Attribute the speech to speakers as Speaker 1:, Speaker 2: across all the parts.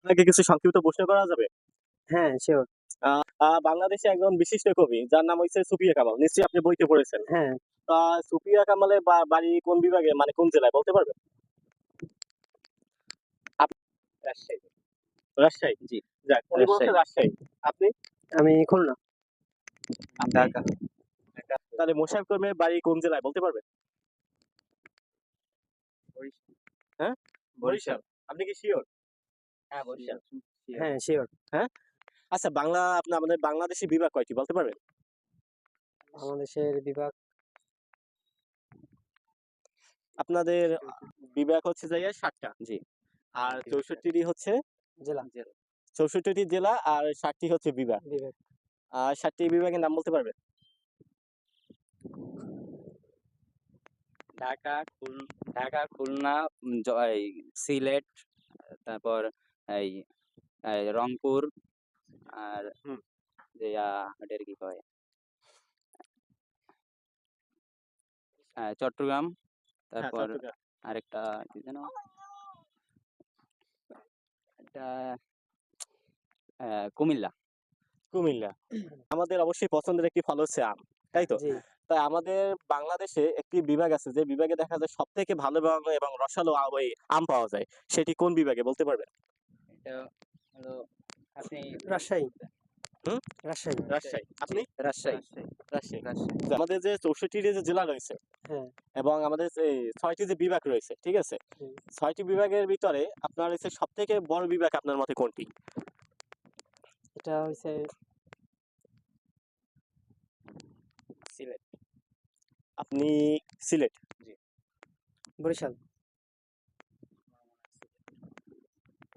Speaker 1: আপনাকে কিছু সংক্ষিপ্ত প্রশ্ন করা যাবে?
Speaker 2: হ্যাঁ শিওর
Speaker 1: বাংলাদেশে একজন বিশিষ্ট কবি যার নাম হচ্ছে সুফিয়া কামাল। নিশ্চয়ই আপনি বইতে পড়েছেন।
Speaker 2: হ্যাঁ।
Speaker 1: তা সুফিয়া কামালের বাড়ি কোন বিভাগে মানে কোন জেলায় বলতে পারবেন? রাজশাহী। রাজশাহী? জি। যাক উনি বলছেন রাজশাহী। আপনি?
Speaker 2: আমি খুলনা।
Speaker 1: ঢাকা। তাহলে মোশারফ করিমের বাড়ি কোন জেলায় বলতে পারবেন? হ্যাঁ? বরিশাল। আপনি কি শিওর হ্যাঁ বরিশাল
Speaker 2: হ্যাঁ
Speaker 1: আচ্ছা বাংলা আপনি আমাদের বাংলাদেশি বিভাগ কয়টি বলতে পারবেন
Speaker 2: বাংলাদেশের বিভাগ
Speaker 1: আপনাদের বিভাগ হচ্ছে ষাটটা জি। আর চৌষট্টিটি হচ্ছে
Speaker 2: জেলা।
Speaker 1: চৌষট্টিটি জেলা আর ষাটটি হচ্ছে বিভাগ।
Speaker 2: বিভাগ।
Speaker 1: আর ষাটটি বিভাগের নাম বলতে পারবেন?
Speaker 3: ঢাকা ঢাকা খুলনা সিলেট তারপর এই এই রংপুর আর আহ, কি কয়? চট্টগ্রাম
Speaker 1: হ্যাঁ,
Speaker 3: তারপর আরেকটা কি যেন? কুমিল্লা।
Speaker 1: কুমিল্লা। আমাদের অবশ্যই পছন্দের একটি ফল হচ্ছে আম তাই তো? তাই আমাদের বাংলাদেশে একটি বিভাগ আছে যে বিভাগে দেখা যায় সব থেকে ভালো এবং রসালো আম পাওয়া যায়। সেটি কোন বিভাগে বলতে পারবেন?
Speaker 3: এটা হলো আপনি
Speaker 2: রাজশাহী। রাজশাহী।
Speaker 1: রাজশাহী। আপনি?
Speaker 3: রাজশাহী।
Speaker 1: রাজশাহী।
Speaker 3: রাজশাহী
Speaker 1: আমাদের যে চৌষট্টিটি যে জেলা রয়েছে
Speaker 2: হ্যাঁ।
Speaker 1: এবং আমাদের যে ছয়টি যে বিভাগ রয়েছে ঠিক আছে? ছয়টি বিভাগের ভিতরে আপনার হচ্ছে সব থেকে বড় বিভাগ আপনার মতে কোনটি?
Speaker 2: এটা হইছে
Speaker 3: সিলেট।
Speaker 1: আপনি সিলেট? জি।
Speaker 2: বরিশাল।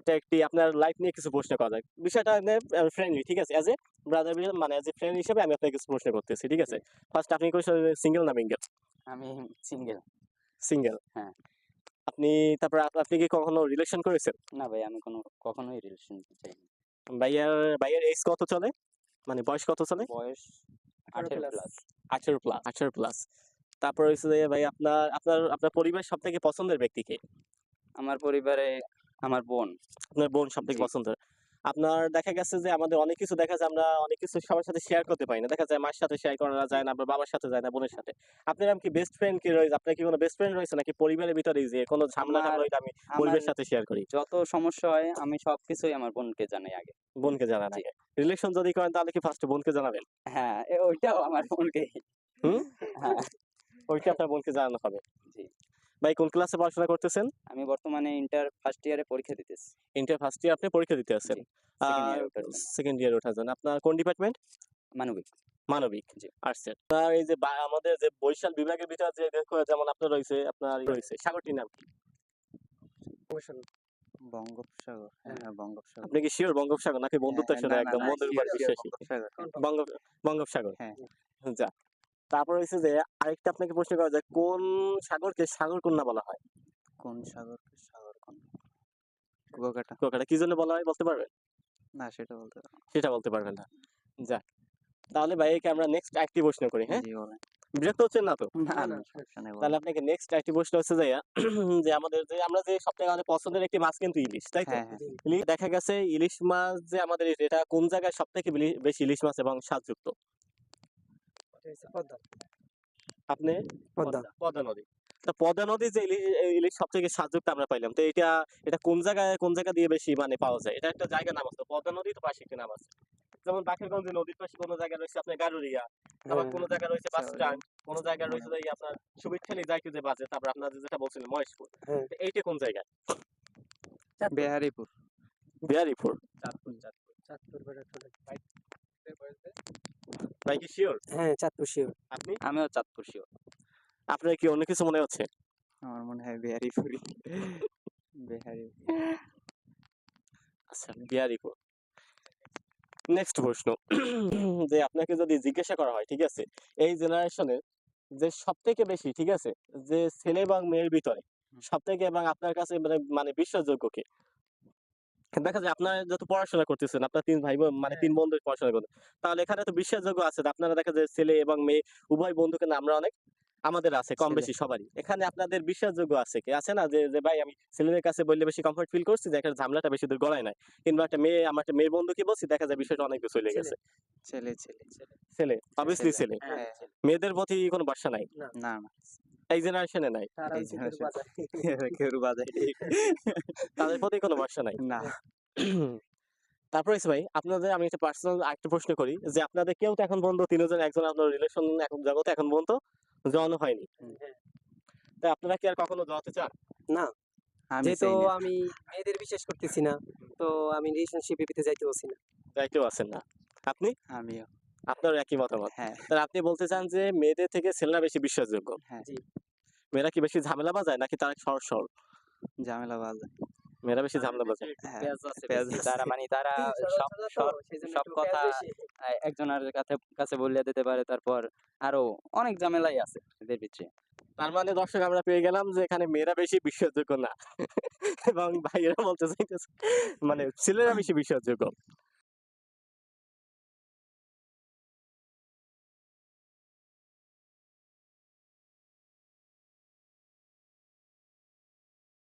Speaker 1: এটা একটি আপনার লাইফ নিয়ে কিছু প্রশ্ন করা যায় বিষয়টা ফ্রেন্ডলি ঠিক আছে? অ্যাজ এ ব্রাদার মানে অ্যাজ এ ফ্রেন্ড হিসেবে আমি আপনাকে কিছু প্রশ্ন করতেছি ঠিক আছে? ফার্স্ট আপনি সিঙ্গেল না মিঙ্গেল
Speaker 3: আমি সিঙ্গেল
Speaker 1: সিঙ্গেল
Speaker 3: হ্যাঁ।
Speaker 1: আপনি তারপর আপনি কি কখনো রিলেশন করেছেন?
Speaker 3: না ভাই আমি কোনো কখনোই রিলেশন চাইনি
Speaker 1: ভাইয়ার ভাইয়ার এজ কত চলে? মানে বয়স কত চলে?
Speaker 3: বয়স
Speaker 2: আঠারো।
Speaker 3: প্লাস
Speaker 1: আঠারো প্লাস আঠারো প্লাস তারপর হচ্ছে যে ভাই আপনার আপনার আপনার পরিবার সব থেকে পছন্দের ব্যক্তিকে
Speaker 3: আমার পরিবারে আমার বোন।
Speaker 1: আপনার বোন সব থেকে
Speaker 3: জি।
Speaker 1: পছন্দের। আপনার দেখা গেছে যে আমাদের অনেক কিছু দেখা যায় আমরা অনেক কিছু সবার সাথে শেয়ার করতে পারি না। দেখা যায় মার সাথে শেয়ার করা যায় না আবার বাবার সাথে যায় না বোনের সাথে। আপনার কি বেস্ট ফ্রেন্ড কি রয়েছে? আপনার কি কোনো বেস্ট ফ্রেন্ড রয়েছে নাকি পরিবারের ভিতরে যে কোনো ঝামেলা টামলা আমি পরিবারের সাথে শেয়ার করি?
Speaker 3: যত সমস্যা হয় আমি সবকিছুই আমার বোনকে জানাই আগে।
Speaker 1: বোনকে জানান
Speaker 3: জি।
Speaker 1: আগে। রিলেশন যদি করেন তাহলে কি ফার্স্ট বোনকে জানাবেন?
Speaker 3: হ্যাঁ ওইটাও আমার বোনকে
Speaker 1: হুম?
Speaker 3: হ্যাঁ।
Speaker 1: ওইটা আপনার বোনকে জানানো হবে।
Speaker 3: জি।
Speaker 1: ভাই কোন ক্লাসে পড়াশোনা করতেছেন?
Speaker 3: আমি বর্তমানে ইন্টার ফার্স্ট ইয়ারে পরীক্ষা দিতেছি।
Speaker 1: ইন্টার ফার্স্ট ইয়ার আপনি পরীক্ষা দিতে আছেন। সেকেন্ড ইয়ার ওঠার জন্য। আপনার কোন ডিপার্টমেন্ট
Speaker 3: মানবিক।
Speaker 1: মানবিক।
Speaker 3: জি।
Speaker 1: আর্টসের আপনার এই যে আমাদের যে বরিশাল বিভাগের ভিতরে যে দেখো যেমন আপনার রয়েছে আপনার রয়েছে সাগরটির নাম কি?
Speaker 2: বরিশাল।
Speaker 3: বঙ্গোপসাগর। হ্যাঁ বঙ্গোপসাগর।
Speaker 1: আপনি কি শিওর বঙ্গোপসাগর? নাকি বন্ধুত্ব
Speaker 3: হ্যাঁ,
Speaker 1: সাথে
Speaker 3: না, না,
Speaker 1: একদম বন্ধুর উপর বিশ্বাসী?
Speaker 3: বঙ্গোপসাগর।
Speaker 1: বঙ্গ বঙ্গোপসাগর।
Speaker 3: হ্যাঁ।
Speaker 1: যা তারপর হচ্ছে যে আরেকটা আপনাকে প্রশ্ন করা যায় কোন সাগরকে সাগর কন্যা বলা হয়?
Speaker 3: কোন সাগরকে সাগর কোন কুয়াকাটা।
Speaker 1: কুয়াকাটা কি জন্য বলা হয় বলতে পারবেন?
Speaker 3: না সেটা বলতে পারব
Speaker 1: সেটা বলতে পারবেন না। যাক তাহলে ভাইকে আমরা নেক্সট একটি প্রশ্ন করি হ্যাঁ? বিরক্ত হচ্ছেন না তো? তাহলে আপনাকে নেক্সট একটি প্রশ্ন হচ্ছে যে যে আমাদের যে আমরা যে সবথেকে আমাদের পছন্দের একটি মাছ কিন্তু ইলিশ তাই তো?
Speaker 3: হ্যাঁ হ্যাঁ।
Speaker 1: ইলিশ দেখা গেছে ইলিশ মাছ যে আমাদের এটা কোন জায়গায় সব থেকে বেশি ইলিশ মাছ এবং স্বাদযুক্ত? আপনি?
Speaker 2: পদ্মা।
Speaker 1: পদ্মা। নদী। তা পদ্মা নদী যে ইলিশ সব থেকে স্বাদযুক্ত আমরা পাইলাম। তো এটা এটা কোন জায়গায় কোন জায়গা দিয়ে বেশি মানে পাওয়া যায়? এটা একটা জায়গা নাম আছে। পদ্মা নদী তো পাশে একটি নাম আছে। যেমন বাকেরগঞ্জ নদীর পাশে কোনো জায়গা রয়েছে আপনার গারুরিয়া আবার
Speaker 2: হ্যাঁ,
Speaker 1: কোনো জায়গা রয়েছে বাস
Speaker 3: আচ্ছা,
Speaker 1: স্ট্যান্ড কোনো জায়গা রয়েছে যে এই আপনার সুবিচ্ছালি যাইতে যে বাজে তারপর আপনাদের যেটা বলছিলেন মহেশপুর।
Speaker 2: হ্যাঁ।
Speaker 1: এইটা কোন জায়গা?
Speaker 3: বেহারিপুর।
Speaker 1: বিহারিপুর।
Speaker 2: চাঁদপুর বেড়াখালী।
Speaker 1: ভাই কি শিওর
Speaker 2: হ্যাঁ চাঁদপুর শিওর
Speaker 1: আপনি?
Speaker 3: আমিও চাঁদপুর শিওর
Speaker 1: আপনার কি অন্য কিছু মনে হচ্ছে?
Speaker 3: আমার মনে হয় বেহারিপুরি। বেহারি
Speaker 1: আচ্ছা বিহারিপুর। নেক্সট প্রশ্ন। যে আপনাকে যদি জিজ্ঞাসা করা হয় ঠিক আছে? এই জেনারেশনের যে সব থেকে বেশি ঠিক আছে? যে ছেলে এবং মেয়ের ভিতরে সব থেকে এবং আপনার কাছে মানে মানে বিশ্বাসযোগ্য কে? দেখা যায় আপনারা যত পড়াশোনা করতেছেন আপনার তিন ভাই বোন মানে তিন বন্ধু পড়াশোনা করতেন তাহলে এখানে তো বিশ্বাসযোগ্য আছে আপনারা দেখা যায় ছেলে এবং মেয়ে উভয় বন্ধুকে আমরা অনেক আমাদের আছে কম বেশি সবারই। এখানে আপনাদের বিশ্বাসযোগ্য আছে কি? আছে না যে যে ভাই আমি ছেলেদের কাছে বললে বেশি কমফর্ট ফিল করছি যে একটা ঝামেলাটা বেশি দূর গড়ায় নাই। কিংবা একটা মেয়ে আমার একটা মেয়ের বন্ধুকে বলছি দেখা যায় বিষয়টা অনেক চলে গেছে।
Speaker 3: ছেলে ছেলে।
Speaker 1: ছেলে অবভিয়াসলি ছেলে
Speaker 3: হ্যাঁ।
Speaker 1: মেয়েদের প্রতি কোনো বাসা নাই।
Speaker 3: না না।
Speaker 1: এই জেনারেশনে নাই
Speaker 3: কেউ বাজায়
Speaker 1: তাদের প্রতি কোনো বাসা নাই।
Speaker 3: না।
Speaker 1: তারপরে ভাই আপনাদের আমি একটা পার্সোনাল একটা প্রশ্ন করি যে আপনাদের কেউ তো এখন পর্যন্ত তিনজন একজন আপনার রিলেশন এখন জগতে এখন পর্যন্ত জড়ানো হয়নি। তাই আপনারা কি আর কখনো জড়াতে চান?
Speaker 2: না
Speaker 3: আমি
Speaker 2: যেহেতু আমি মেয়েদের বিশ্বাস করতেছি না তো আমি রিলেশনশিপে পেতে না।
Speaker 1: যাইতেও আছেন না। আপনি?
Speaker 3: আমিও।
Speaker 1: আপনার একই মতামত।
Speaker 3: হ্যাঁ।
Speaker 1: তাহলে আপনি বলতে চান যে মেয়েদের থেকে ছেলেরা বেশি বিশ্বাসযোগ্য?
Speaker 3: হ্যাঁ।
Speaker 1: মেয়েরা কি বেশি ঝামেলা বাজায় নাকি তারা সর সর
Speaker 3: ঝামেলা বাজায়।
Speaker 1: মেয়েরা বেশি ঝামেলা বাজায়।
Speaker 3: হ্যাঁ। তারা মানে তারা সব সব সব কথা একজনের কাছে কাছে বলিয়ে দিতে পারে তারপর আরও অনেক ঝামেলাই আছে এদের ভিতরে।
Speaker 1: তার মানে দর্শক আমরা পেয়ে গেলাম যে এখানে মেয়েরা বেশি বিশ্বাসযোগ্য না। এবং ভাইয়েরা বলতে চাইতেছে মানে ছেলেরা বেশি বিশ্বাসযোগ্য।